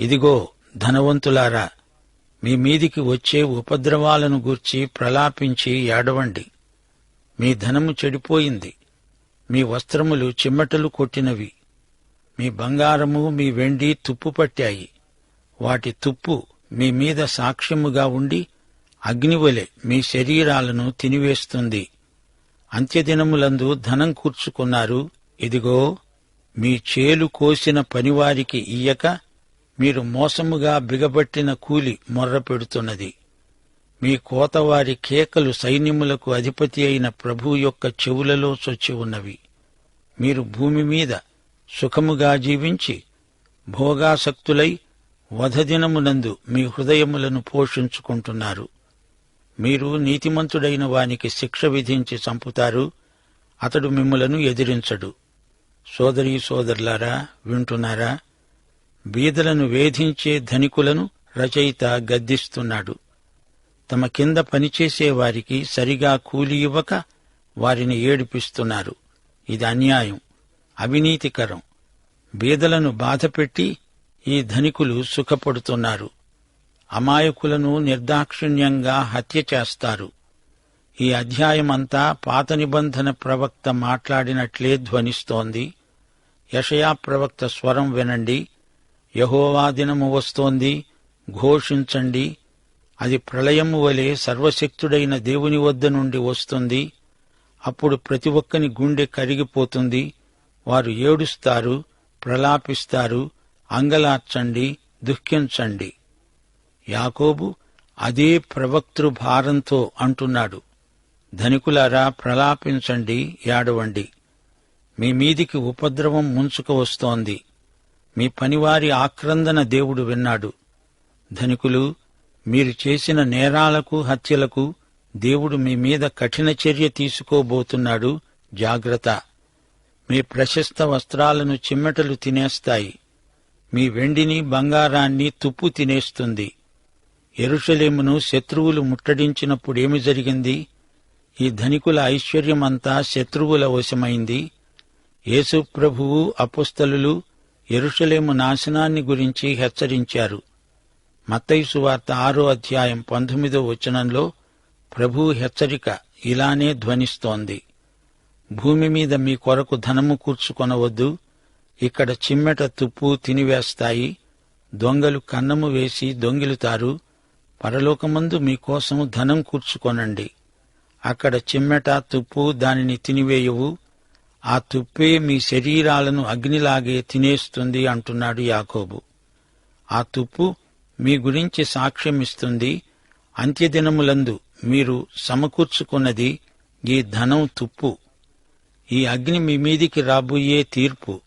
ఇదిగో ధనవంతులారా మీ మీదికి వచ్చే ఉపద్రవాలను గూర్చి ప్రలాపించి ఏడవండి. మీ ధనము చెడిపోయింది. మీ వస్త్రములు చిమ్మటలు కొట్టినవి. మీ బంగారము మీ వెండి తుప్పు పట్టాయి. వాటి తుప్పు మీ మీద సాక్ష్యముగా ఉండి అగ్నివలె మీ శరీరాలను తినివేస్తుంది. అంత్యదినములందు ధనం కూర్చుకున్నారు. ఇదిగో మీ చేలు కోసిన పనివారికి ఇయ్యక మీరు మోసముగా బిగబట్టిన కూలి మొర్ర పెడుతున్నది. మీ కోతవారి కేకలు సైన్యములకు అధిపతి అయిన ప్రభు యొక్క చెవులలో సొచ్చి ఉన్నవి. మీరు భూమి మీద సుఖముగా జీవించి భోగాసక్తులై వధదినమునందు మీ హృదయములను పోషించుకుంటున్నారు. మీరు నీతిమంతుడైన వానికి శిక్ష విధించి చంపుతారు. అతడు మిమ్మలను ఎదిరించడు. సోదరీ సోదరులారా వింటున్నారా? బీదలను వేధించే ధనికులను రచయిత గద్దిస్తున్నాడు. తమ కింద పనిచేసే వారికి సరిగా కూలి ఇవ్వక వారిని ఏడిపిస్తున్నారు. ఇది అన్యాయం. అవినీతికరం. బీదలను బాధపెట్టి ఈ ధనికులు సుఖపడుతున్నారు. అమాయకులను నిర్దాక్షిణ్యంగా హత్య చేస్తారు. ఈ అధ్యాయమంతా పాత నిబంధన ప్రవక్త మాట్లాడినట్లే ధ్వనిస్తోంది. యషయా ప్రవక్త స్వరం వినండి. యహోవా దినము వస్తోంది. ఘోషించండి. అది ప్రళయము వలె సర్వశక్తుడైన దేవుని వద్ద నుండి వస్తుంది. అప్పుడు ప్రతి ఒక్కని గుండె కరిగిపోతుంది. వారు ఏడుస్తారు ప్రలాపిస్తారు అంగలార్చండి దుఃఖించండి. యాకోబు అదే ప్రవక్తృ భారంతో అంటున్నాడు. ధనికులారా ప్రలాపించండి ఏడవండి. మీ మీదికి ఉపద్రవం ముంచుకు వస్తోంది. మీ పనివారి ఆక్రందన దేవుడు విన్నాడు. ధనికులు మీరు చేసిన నేరాలకు హత్యలకు దేవుడు మీ మీద కఠిన చర్య తీసుకోబోతున్నాడు. జాగ్రత్త. మీ ప్రశస్త వస్త్రాలను చిమ్మెటలు తినేస్తాయి. మీ వెండిని బంగారాన్ని తుప్పు తినేస్తుంది. ఎరుషలేమును శత్రువులు ముట్టడించినప్పుడు ఏమి జరిగింది? ఈ ధనికుల ఐశ్వర్యమంతా శత్రువుల వశమైంది. యేసుప్రభువు అపుస్తలు ఎరుషలేము నాశనాన్ని గురించి హెచ్చరించారు. మత్తైసు వార్త ఆరో అధ్యాయం పంతొమ్మిదో వచనంలో ప్రభు హెచ్చరిక ఇలానే ధ్వనిస్తోంది. భూమి మీద మీ కొరకు ధనము కూర్చుకొనవద్దు. ఇక్కడ చిమ్మెట తుప్పు తినివేస్తాయి. దొంగలు కన్నము వేసి దొంగిలుతారు. పరలోకమందు మీకోసం ధనం కూర్చుకొనండి. అక్కడ చిమ్మెట తుప్పు దానిని తినివేయవు. ఆ తుప్పే మీ శరీరాలను అగ్నిలాగే తినేస్తుంది అంటున్నాడు యాకోబు. ఆ తుప్పు మీ గురించి సాక్ష్యమిస్తుంది. అంత్యదినములందు మీరు సమకూర్చుకున్నది ఈ ధనం తుప్పు. ఈ అగ్ని మీ మీదికి రాబోయే తీర్పు.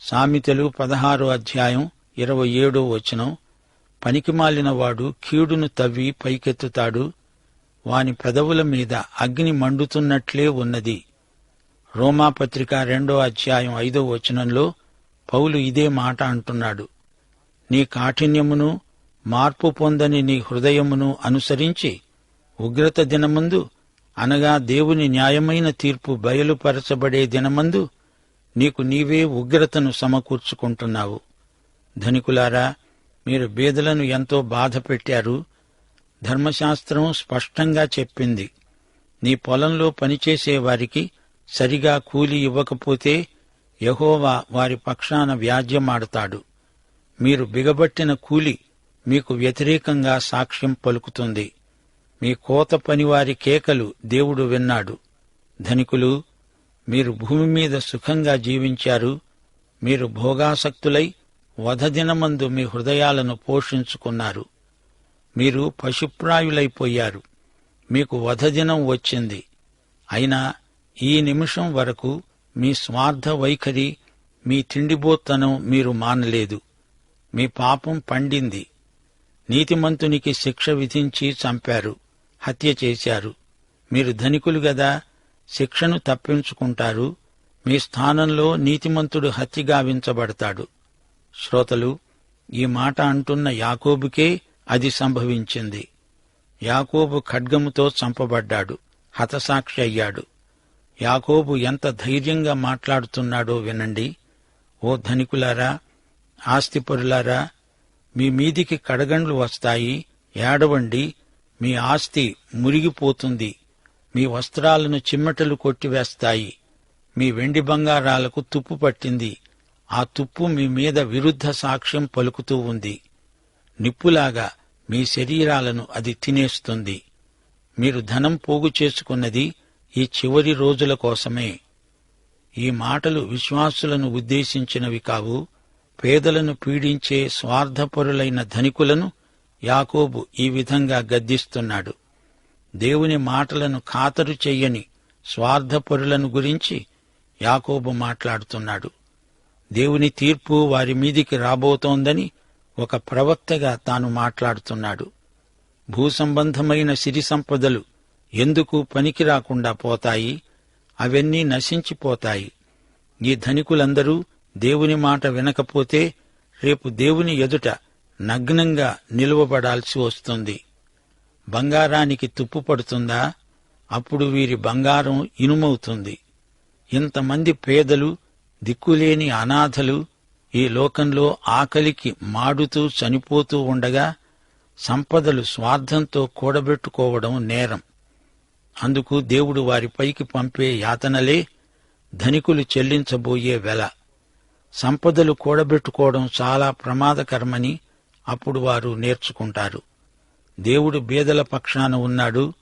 సామెతలు పదహారో అధ్యాయం ఇరవై ఏడో వచనం. పనికిమాలినవాడు కీడును తవ్వి పైకెత్తుతాడు. వాని పెదవుల మీద అగ్ని మండుతున్నట్లే ఉన్నది. రోమాపత్రిక రెండో అధ్యాయం ఐదో వచనంలో పౌలు ఇదే మాట అంటున్నాడు. నీ కాఠిన్యమును మార్పు పొందని నీ హృదయమును అనుసరించి ఉగ్రత దినమందు అనగా దేవుని న్యాయమైన తీర్పు బయలుపరచబడే దినమందు నీకు నీవే ఉగ్రతను సమకూర్చుకుంటున్నావు. ధనికులారా మీరు బీదలను ఎంతో బాధ పెట్టారు. ధర్మశాస్త్రం స్పష్టంగా చెప్పింది. నీ పొలంలో పనిచేసే వారికి సరిగా కూలి ఇవ్వకపోతే యహోవా వారి పక్షాన వ్యాజ్యమాడతాడు. మీరు బిగబట్టిన కూలి మీకు వ్యతిరేకంగా సాక్ష్యం పలుకుతుంది. మీ కోత పనివారి కేకలు దేవుడు విన్నాడు. ధనికులు మీరు భూమి మీద సుఖంగా జీవించారు. మీరు భోగాసక్తులై వధదినమందు మీ హృదయాలను పోషించుకున్నారు. మీరు పశుప్రాయులైపోయారు. మీకు వధదినం వచ్చింది. అయినా ఈ నిమిషం వరకు మీ స్వార్థ వైఖరి మీ తిండిబోత్తనం మీరు మానలేదు. మీ పాపం పండింది. నీతిమంతునికి శిక్ష విధించి చంపారు. హత్య చేశారు. మీరు ధనికులు గదా శిక్షను తప్పించుకుంటారు. మీ స్థానంలో నీతిమంతుడు హత్యగావించబడతాడు శ్రోతలు ఈ మాట అంటున్న యాకోబుకే అది సంభవించింది. యాకోబు ఖడ్గముతో చంపబడ్డాడు. హతసాక్షి అయ్యాడు. యాకోబు ఎంత ధైర్యంగా మాట్లాడుతున్నాడో వినండి. ఓ ధనికులారా ఆస్తిపరులారా మీ మీదికి కడగండ్లు వస్తాయి. ఏడవండి మీ ఆస్తి మురిగిపోతుంది. మీ వస్త్రాలను చిమ్మటలు కొట్టివేస్తాయి. మీ వెండి బంగారాలకు తుప్పు పట్టింది. ఆ తుప్పు మీ మీద విరుద్ధ సాక్ష్యం పలుకుతూ ఉంది. నిప్పులాగా మీ శరీరాలను అది తినేస్తుంది. మీరు ధనం పోగు చేసుకున్నది ఈ చివరి రోజుల కోసమే. ఈ మాటలు విశ్వాసులను ఉద్దేశించినవి కావు. పేదలను పీడించే స్వార్థపరులైన ధనికులను యాకోబు ఈ విధంగా గద్దిస్తున్నాడు. దేవుని మాటలను ఖాతరు చెయ్యని స్వార్థపరులను గురించి యాకోబు మాట్లాడుతున్నాడు. దేవుని తీర్పు వారి మీదికి రాబోతోందని ఒక ప్రవక్తగా తాను మాట్లాడుతున్నాడు. భూసంబంధమైన సిరి సంపదలు ఎందుకు పనికి రాకుండా పోతాయి? అవన్నీ నశించిపోతాయి. ఈ ధనికులందరూ దేవుని మాట వినకపోతే రేపు దేవుని ఎదుట నగ్నంగా నిలువబడాల్సి వస్తుంది. బంగారానికి తుప్పు పడుతుందా? అప్పుడు వీరి బంగారం ఇనుమవుతుంది. ఇంతమంది పేదలు దిక్కులేని అనాథలు ఈ లోకంలో ఆకలికి మాడుతూ చనిపోతూ ఉండగా సంపదలు స్వార్థంతో కూడబెట్టుకోవడం నేరం. అందుకు దేవుడు వారిపైకి పంపే యాతనలే ధనికులు చెల్లించబోయే వెల. సంపదలు కూడబెట్టుకోవడం చాలా ప్రమాదకరమని అప్పుడు వారు నేర్చుకుంటారు. దేవుడు బీదల పక్షాన ఉన్నాడు.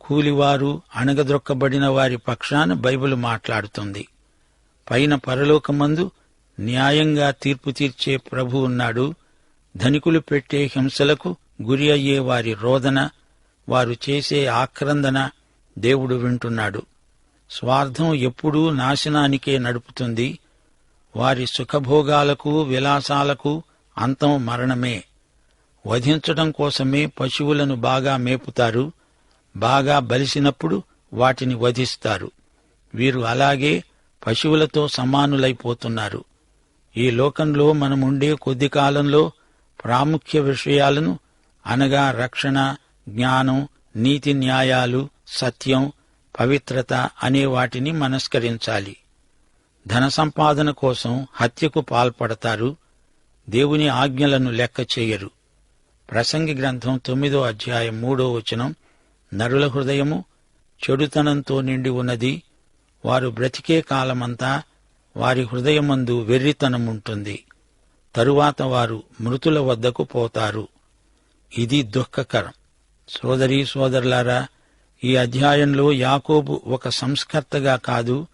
కూలివారు అణగద్రొక్కబడిన వారి పక్షాన బైబిల్ మాట్లాడుతుంది. పైన పరలోకమందు న్యాయంగా తీర్పు తీర్చే ప్రభు ఉన్నాడు. ధనికులు పెట్టే హింసలకు గురి అయ్యే వారి రోదన వారు చేసే ఆక్రందన దేవుడు వింటున్నాడు. స్వార్థం ఎప్పుడూ నాశనానికే నడుపుతుంది. వారి సుఖభోగాలకు విలాసాలకు అంతం మరణమే. వధించడం కోసమే పశువులను బాగా మేపుతారు. బాగా బలిసినప్పుడు వాటిని వధిస్తారు. వీరు అలాగే పశువులతో సమానులైపోతున్నారు. ఈ లోకంలో మనముండే కొద్ది కాలంలో ప్రాముఖ్య విషయాలను అనగా రక్షణ జ్ఞానం నీతి న్యాయాలు సత్యం పవిత్రత అనే వాటిని మనస్కరించాలి. ధన సంపాదన కోసం హత్యకు పాల్పడతారు దేవుని ఆజ్ఞలను లెక్క చేయరు. ప్రసంగి గ్రంథం తొమ్మిదో అధ్యాయం మూడో వచనం నరుల హృదయము చెడుతనంతో నిండి ఉన్నది వారు బ్రతికే కాలమంతా వారి హృదయమందు వెర్రితనముంటుంది. తరువాత వారు మృతుల వద్దకు పోతారు. ఇది దుఃఖకరం. సోదరీ సోదరులారా ఈ అధ్యాయంలో యాకోబు ఒక సంస్కర్తగా కాదు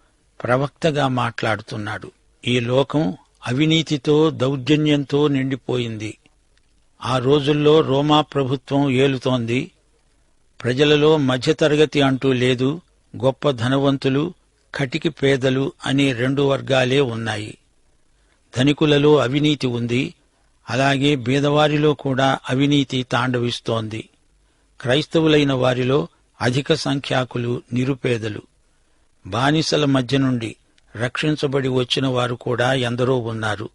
ప్రవక్తగా మాట్లాడుతున్నాడు. ఈ లోకం అవినీతితో దౌర్జన్యంతో నిండిపోయింది. ఆ రోజుల్లో రోమా ప్రభుత్వం ఏలుతోంది. ప్రజలలో మధ్యతరగతి అంటూ లేదు గొప్ప ధనవంతులు కటికి పేదలు అనే రెండు వర్గాలే ఉన్నాయి. ధనికులలో అవినీతి ఉంది అలాగే బీదవారిలో కూడా అవినీతి తాండవిస్తోంది. క్రైస్తవులైన వారిలో అధిక సంఖ్యాకులు నిరుపేదలు. బానిసల మధ్య నుండి రక్షించబడి వచ్చిన వారు కూడా ఎందరో ఉన్నారు.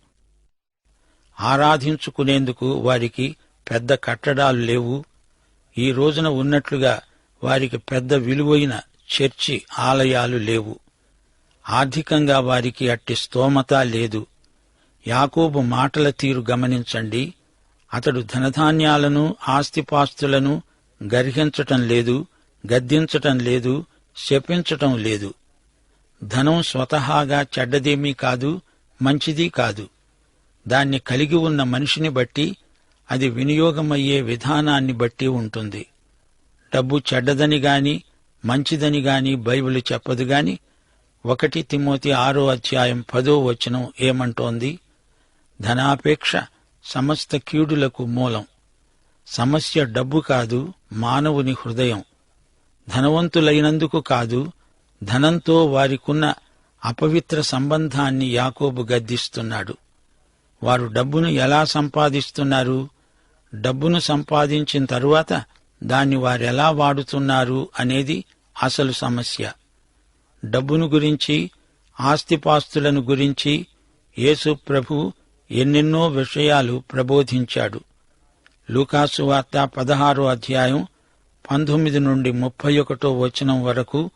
ఆరాధించుకునేందుకు వారికి పెద్ద కట్టడాలు లేవు. ఈ రోజున ఉన్నట్లుగా వారికి పెద్ద విలువైన చర్చి ఆలయాలు లేవు. ఆర్థికంగా వారికి అట్టి స్తోమత లేదు. యాకోబు మాటల తీరు గమనించండి. అతడు ధనధాన్యాలను ఆస్తిపాస్తులను గర్హించటం లేదు. గద్దించటం లేదు శపించటం లేదు. ధనం స్వతహాగా చెడ్డదేమీ కాదు మంచిది కాదు. దాన్ని కలిగి ఉన్న మనిషిని బట్టి అది వినియోగమయ్యే విధానాన్ని బట్టి ఉంటుంది. డబ్బు చెడ్డదని గాని మంచిదని గాని బైబిల్ చెప్పదు గాని ఒకటి తిమోతి ఆరో అధ్యాయం పదో వచనం ఏమంటోంది? ధనాపేక్ష సమస్త కీడులకు మూలం. సమస్య డబ్బు కాదు మానవుని హృదయం. ధనవంతులైనందుకు కాదు ధనంతో వారికున్న అపవిత్ర సంబంధాన్ని యాకోబు గద్దిస్తున్నాడు. వారు డబ్బును ఎలా సంపాదిస్తున్నారు? డబ్బును సంపాదించిన తరువాత దాన్ని వారెలా వాడుతున్నారు అనేది అసలు సమస్య. డబ్బును గురించి ఆస్తిపాస్తులను గురించి యేసు ప్రభు ఎన్నెన్నో విషయాలు ప్రబోధించాడు. లూకాసు వార్త పదహారో అధ్యాయం పంతొమ్మిది నుండి ముప్పై ఒకటో వచనం వరకు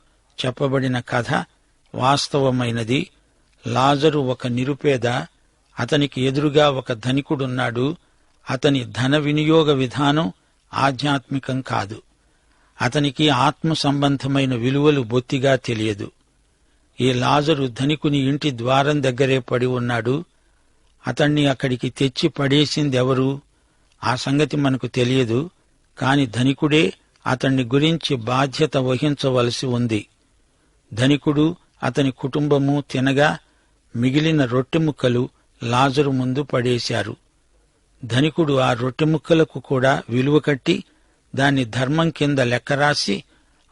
చెప్పబడిన కథ వాస్తవమైనది. లాజరు ఒక నిరుపేద అతనికి ఎదురుగా ఒక ధనికుడున్నాడు. అతని ధన వినియోగ విధానం ఆధ్యాత్మికం కాదు. అతనికి ఆత్మ సంబంధమైన విలువలు బొత్తిగా తెలియదు. ఈ లాజరు ధనికుని ఇంటి ద్వారం దగ్గరే పడి ఉన్నాడు. అతణ్ణి అక్కడికి తెచ్చి పడేసిందెవరు? ఆ సంగతి మనకు తెలియదు. కాని ధనికుడే అతన్ని గురించి బాధ్యత వహించవలసి ఉంది. ధనికుడు అతని కుటుంబము తినగా మిగిలిన రొట్టె ముక్కలు లాజరు ముందు పడేశారు. ధనికుడు ఆ రొట్టె ముక్కలకు కూడా విలువ కట్టి దాన్ని ధర్మం కింద లెక్కరాసి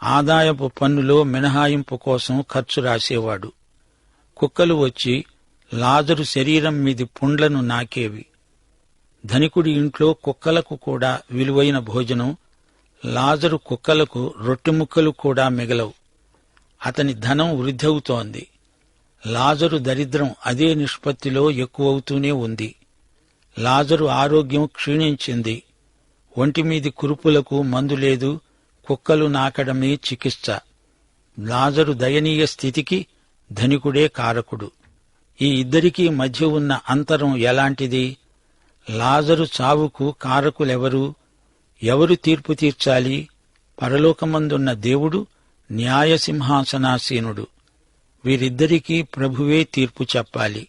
ఆదాయపు పన్నులో మినహాయింపు కోసం ఖర్చు రాసేవాడు. కుక్కలు వచ్చి లాజరు శరీరం మీది పుండ్లను నాకేవి. ధనికుడి ఇంట్లో కుక్కలకు కూడా విలువైన భోజనం లాజరు కుక్కలకు రొట్టె ముక్కలు కూడా మిగలవు. అతని ధనం వృద్ధవుతోంది. లాజరు దరిద్రం అదే నిష్పత్తిలో ఎక్కువవుతూనే ఉంది. లాజరు ఆరోగ్యం క్షీణించింది. ఒంటిమీది కురుపులకు మందు లేదు కుక్కలు నాకడమే చికిత్స. లాజరు దయనీయ స్థితికి ధనికుడే కారకుడు. ఈ ఇద్దరికీ మధ్య ఉన్న అంతరం ఎలాంటిది? లాజరు చావుకు కారకులెవరు? ఎవరు తీర్పు తీర్చాలి? పరలోకమందున్న దేవుడు న్యాయసింహాసనాసీనుడు. వీరిద్దరికీ ప్రభువే తీర్పు చెప్పాలి.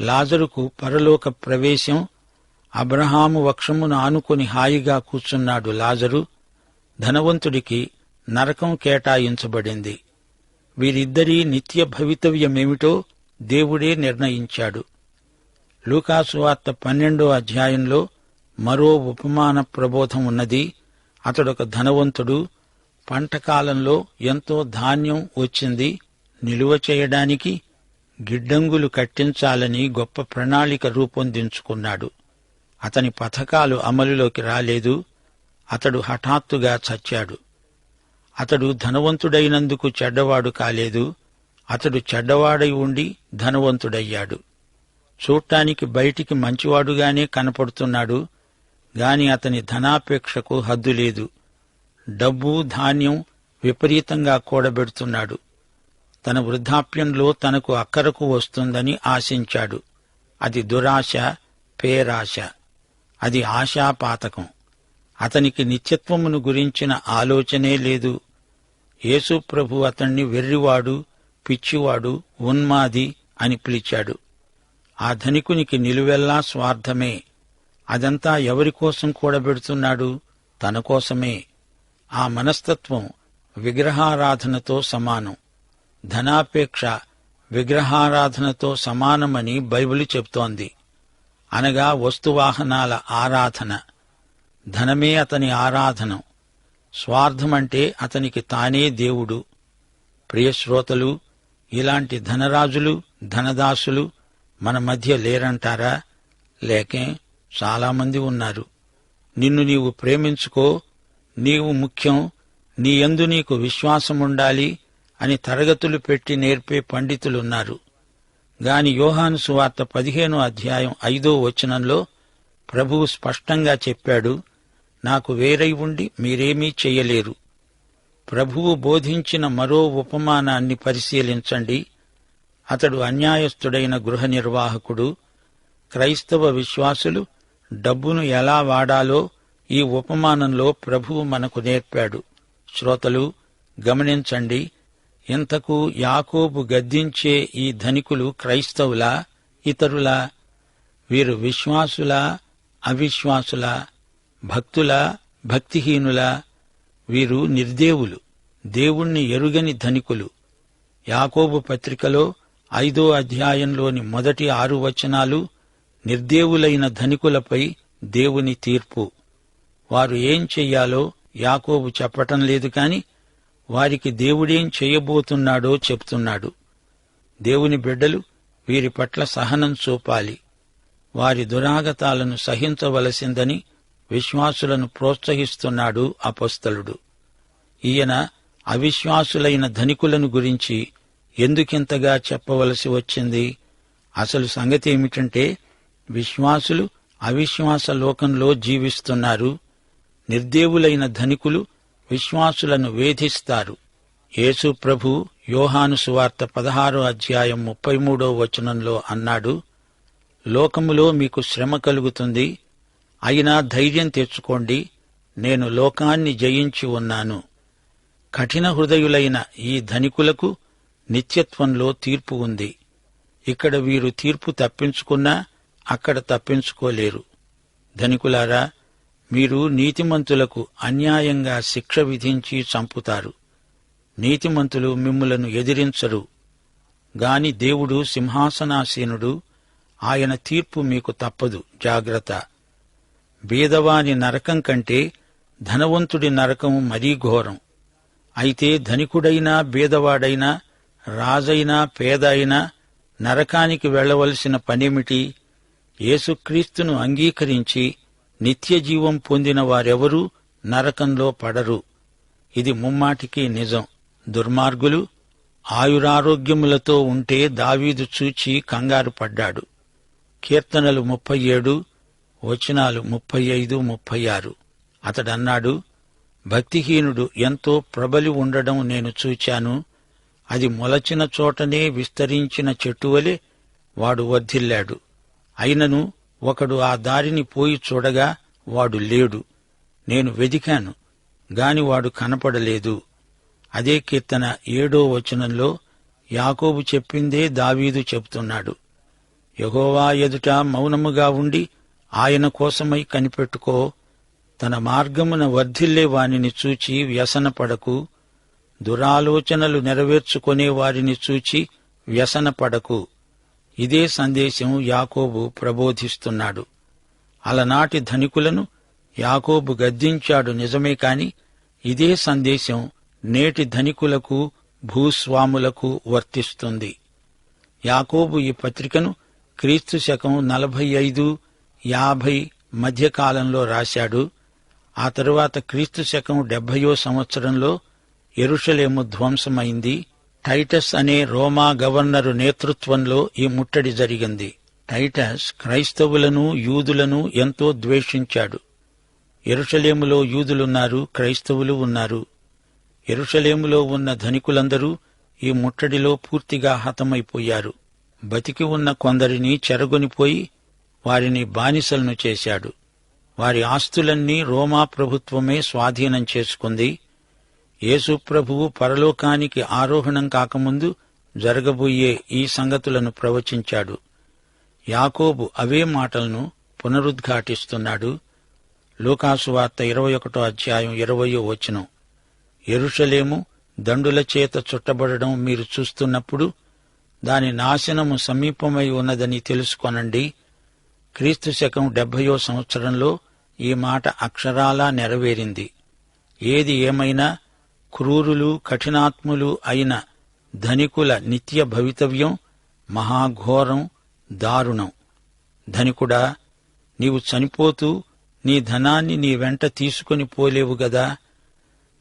లాజరుకు పరలోక ప్రవేశం అబ్రహాము వక్షమును ఆనుకొని హాయిగా కూర్చున్నాడు లాజరు. ధనవంతుడికి నరకం కేటాయించబడింది. వీరిద్దరి నిత్య భవితవ్యమేమిటో దేవుడే నిర్ణయించాడు. లూకాసువార్త పన్నెండో అధ్యాయంలో మరో ఉపమాన ప్రబోధం ఉన్నది. అతడొక ధనవంతుడు. పంటకాలంలో ఎంతో ధాన్యం వచ్చింది. నిలువ చేయడానికి గిడ్డంగులు కట్టించాలని గొప్ప ప్రణాళిక రూపొందించుకున్నాడు. అతని పథకాలు అమలులోకి రాలేదు. అతడు హఠాత్తుగా చచ్చాడు. అతడు ధనవంతుడైనందుకు చెడ్డవాడు కాలేదు. అతడు చెడ్డవాడై ఉండి ధనవంతుడయ్యాడు. చూడటానికి బయటికి మంచివాడుగానే కనపడుతున్నాడు. గాని అతని ధనాపేక్షకు హద్దు లేదు. డబ్బు ధాన్యం విపరీతంగా కూడబెడుతున్నాడు. తన వృద్ధాప్యంలో తనకు అక్కరకు వస్తుందని ఆశించాడు. అది దురాశ పేరాశ. అది ఆశాపాతకం. అతనికి నిత్యత్వమును గురించిన ఆలోచనే లేదు. యేసు ప్రభు అతణ్ణి వెర్రివాడు పిచ్చివాడు ఉన్మాది అని పిలిచాడు. ఆ ధనికునికి నిలువెల్లా స్వార్థమే. అదంతా ఎవరి కోసం కూడబెడుతున్నాడు? తన కోసమే. ఆ మనస్తత్వం విగ్రహారాధనతో సమానం. ధనాపేక్ష విగ్రహారాధనతో సమానమని బైబిల్ చెప్తోంది అనగా వస్తువాహనాల ఆరాధన. ధనమే అతని ఆరాధనం. స్వార్థమంటే అతనికి తానే దేవుడు. ప్రియశ్రోతలు ఇలాంటి ధనరాజులు ధనదాసులు మన మధ్య లేరంటారా? లేకే? చాలామంది ఉన్నారు. నిన్ను నీవు ప్రేమించుకో నీవు ముఖ్యం నీ యందు నీకు విశ్వాసముండాలి అని తరగతులు పెట్టి నేర్పే పండితులున్నారు. గాని యోహాను సువార్త పదిహేనో అధ్యాయం ఐదో వచనంలో ప్రభువు స్పష్టంగా చెప్పాడు నాకు వేరై ఉండి మీరేమీ చెయ్యలేరు ప్రభువు బోధించిన మరో ఉపమానాన్ని పరిశీలించండి. అతడు అన్యాయస్థుడైన గృహ నిర్వాహకుడు క్రైస్తవ విశ్వాసులు డబ్బును ఎలా వాడాలో ఈ ఉపమానంలో ప్రభువు మనకు నేర్పాడు. శ్రోతలు గమనించండి ఇంతకు యాకోబు గద్దించే ఈ ధనికులు క్రైస్తవులా ఇతరులా? వీరు విశ్వాసులా అవిశ్వాసులా భక్తులా భక్తిహీనులా? వీరు నిర్దేవులు దేవుణ్ణి ఎరుగని ధనికులు. యాకోబు పత్రికలో ఐదో అధ్యాయంలోని మొదటి ఆరు వచనాలు నిర్దేవులైన ధనికులపై దేవుని తీర్పు. వారు ఏం చెయ్యాలో యాకోబు చెప్పటం లేదు కాని వారికి దేవుడేం చేయబోతున్నాడో చెప్తున్నాడు. దేవుని బిడ్డలు వీరి పట్ల సహనం చూపాలి. వారి దురాగతాలను సహించవలసిందని విశ్వాసులను ప్రోత్సహిస్తున్నాడు అపస్తలుడు. ఈయన అవిశ్వాసులైన ధనికులను గురించి ఎందుకింతగా చెప్పవలసి వచ్చింది? అసలు సంగతి ఏమిటంటే విశ్వాసులు అవిశ్వాస లోకంలో జీవిస్తున్నారు. నిర్దేవులైన ధనికులు విశ్వాసులను వేధిస్తారు. యేసు ప్రభు యోహాను సువార్త పదహారో అధ్యాయం ముప్పై మూడో వచనంలో అన్నాడు లోకములో మీకు శ్రమ కలుగుతుంది. అయినా ధైర్యం తెచ్చుకోండి. నేను లోకాన్ని జయించి ఉన్నాను. కఠిన హృదయులైన ఈ ధనికులకు నిత్యత్వంలో తీర్పు ఉంది. ఇక్కడ వీరు తీర్పు తప్పించుకున్నా అక్కడ తప్పించుకోలేరు. ధనికులారా మీరు నీతిమంతులకు అన్యాయంగా శిక్ష విధించి చంపుతారు. నీతిమంతులు మిమ్ములను ఎదిరించరు. గాని దేవుడు సింహాసనాసీనుడు ఆయన తీర్పు మీకు తప్పదు. జాగ్రత్త. బీదవాని నరకం కంటే ధనవంతుడి నరకం మరీ ఘోరం. అయితే ధనికుడైనా బీదవాడైనా రాజైనా పేద అయినా నరకానికి వెళ్ళవలసిన పనేమిటి యేసుక్రీస్తును అంగీకరించి నిత్యజీవం పొందిన వారెవరూ నరకంలో పడరు. ఇది ముమ్మాటికి నిజం. దుర్మార్గులు ఆయురారోగ్యములతో ఉంటే దావీదు చూచి కంగారు పడ్డాడు. కీర్తనలు ముప్పై ఏడు వచనాలు ముప్పై ఐదు ముప్పై ఆరు. అతడన్నాడు భక్తిహీనుడు ఎంతో ప్రబలి ఉండడం నేను చూచాను. అది మొలచిన చోటనే విస్తరించిన చెట్టువలే వాడు వర్ధిల్లాడు. అయినను ఒకడు ఆ దారిని పోయి చూడగా వాడు లేడు. నేను వెదికాను గాని వాడు కనపడలేదు. అదే కీర్తన ఏడో వచనంలో యాకోబు చెప్పిందే దావీదు చెబుతున్నాడు యహోవా ఎదుట మౌనముగా ఉండి ఆయన కోసమై కనిపెట్టుకో. తన మార్గమున వర్ధిల్లే వానిని చూచి వ్యసనపడకు దురాలోచనలు నెరవేర్చుకునే వారిని చూచి వ్యసనపడకు ఇదే సందేశం యాకోబు ప్రబోధిస్తున్నాడు. అలనాటి ధనికులను యాకోబు గద్దించాడు నిజమే కాని ఇదే సందేశం నేటి ధనికులకు భూస్వాములకు వర్తిస్తుంది. యాకోబు ఈ పత్రికను క్రీస్తు శకం నలభై ఐదు యాభై మధ్యకాలంలో రాశాడు. ఆ తరువాత క్రీస్తు శకం డెబ్బయో సంవత్సరంలో ఎరుషలేము ధ్వంసమైంది. టైటస్ అనే రోమా గవర్నరు నేతృత్వంలో ఈ ముట్టడి జరిగింది. టైటస్ క్రైస్తవులను యూదులను ఎంతో ద్వేషించాడు. ఎరుషలేములో యూదులున్నారు క్రైస్తవులు ఉన్నారు. ఎరుషలేములో ఉన్న ధనికులందరూ ఈ ముట్టడిలో పూర్తిగా హతమైపోయారు. బతికి ఉన్న కొందరిని చెరగొనిపోయి వారిని బానిసలను చేశాడు. వారి ఆస్తులన్నీ రోమా ప్రభుత్వమే స్వాధీనం చేసుకుంది. యేసుప్రభువు పరలోకానికి ఆరోహణం కాకముందు జరగబోయే ఈ సంగతులను ప్రవచించాడు. యాకోబు అవే మాటలను పునరుద్ఘాటిస్తున్నాడు. లూకాసు వార్త ఇరవై ఒకటో అధ్యాయం ఇరవయో వచనం. ఎరుషలేము దండుల చేత చుట్టబడడం మీరు చూస్తున్నప్పుడు దాని నాశనము సమీపమై ఉన్నదని తెలుసుకొనండి. క్రీస్తు శకం డెబ్బయో సంవత్సరంలో ఈ మాట అక్షరాలా నెరవేరింది. ఏది ఏమైనా క్రూరులు కఠినాత్ములు అయిన ధనికుల నిత్య భవితవ్యం మహాఘోరం దారుణం. ధనికుడా నీవు చనిపోతూ నీ ధనాన్ని నీ వెంట తీసుకొని పోలేవు గదా.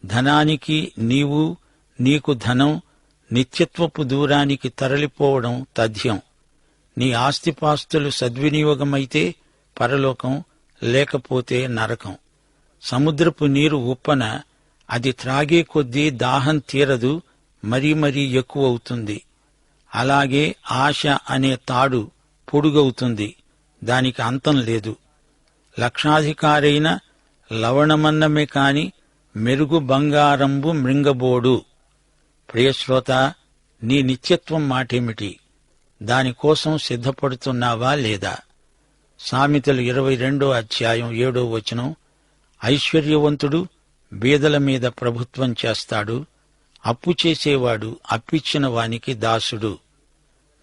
ధనానికి నీవు నీకు ధనం నిత్యత్వపు దూరానికి తరలిపోవడం తథ్యం. నీ ఆస్తిపాస్తులు సద్వినియోగమైతే పరలోకం లేకపోతే నరకం. సముద్రపు నీరు ఉప్పన అది త్రాగే కొద్దీ దాహం తీరదు మరీ మరీ ఎక్కువవుతుంది. అలాగే ఆశ అనే తాడు పొడుగవుతుంది దానికి అంతం లేదు. లక్షాధికారైన లవణమన్నమే కాని మెరుగు బంగారంబు మృంగబోడు. ప్రియశ్రోత నీ నిత్యత్వం మాటేమిటి? దానికోసం సిద్ధపడుతున్నావా లేదా? సామెతలు ఇరవై రెండో అధ్యాయం ఏడో వచనం. ఐశ్వర్యవంతుడు బీదల మీద ప్రభుత్వం చేస్తాడు అప్పు చేసేవాడు అప్పిచ్చిన వానికి దాసుడు.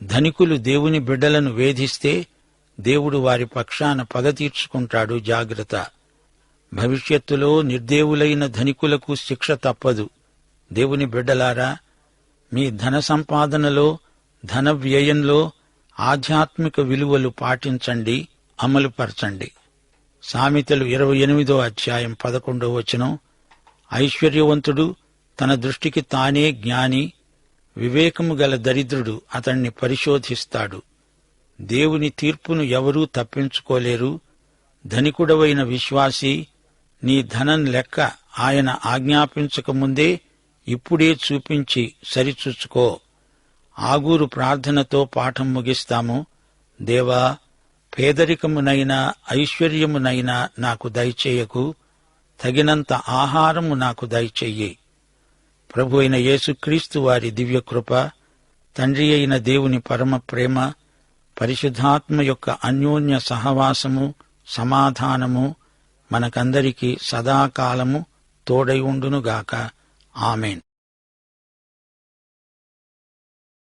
ధనికులు దేవుని బిడ్డలను వేధిస్తే దేవుడు వారి పక్షాన పగ తీర్చుకుంటాడు జాగ్రత్త. భవిష్యత్తులో నిర్దేవులైన ధనికులకు శిక్ష తప్పదు. దేవుని బిడ్డలారా మీ ధన సంపాదనలో ధన వ్యయంలో ఆధ్యాత్మిక విలువలు పాటించండి అమలుపరచండి. సామెతలు ఇరవై ఎనిమిదో అధ్యాయం పదకొండో వచనం ఐశ్వర్యవంతుడు తన దృష్టికి తానే జ్ఞాని వివేకము గల దరిద్రుడు అతణ్ణి పరిశోధిస్తాడు. దేవుని తీర్పును ఎవరూ తప్పించుకోలేరు. ధనికుడవైన విశ్వాసి నీ ధనం లెక్క ఆయన ఆజ్ఞాపించకముందే ఇప్పుడే చూపించి సరిచూచుకో. ఆగూరు ప్రార్థనతో పాఠం ముగిస్తాము. దేవా పేదరికమునైనా ఐశ్వర్యమునైనా నాకు దయచేయకు. తగినంత ఆహారము నాకు దయచెయ్యి. ప్రభు అయిన యేసుక్రీస్తు వారి దివ్యకృప తండ్రి అయిన దేవుని పరమ ప్రేమ పరిశుద్ధాత్మ యొక్క అన్యోన్య సహవాసము సమాధానము మనకందరికీ సదాకాలము తోడై ఉండునుగాక. ఆమెన్.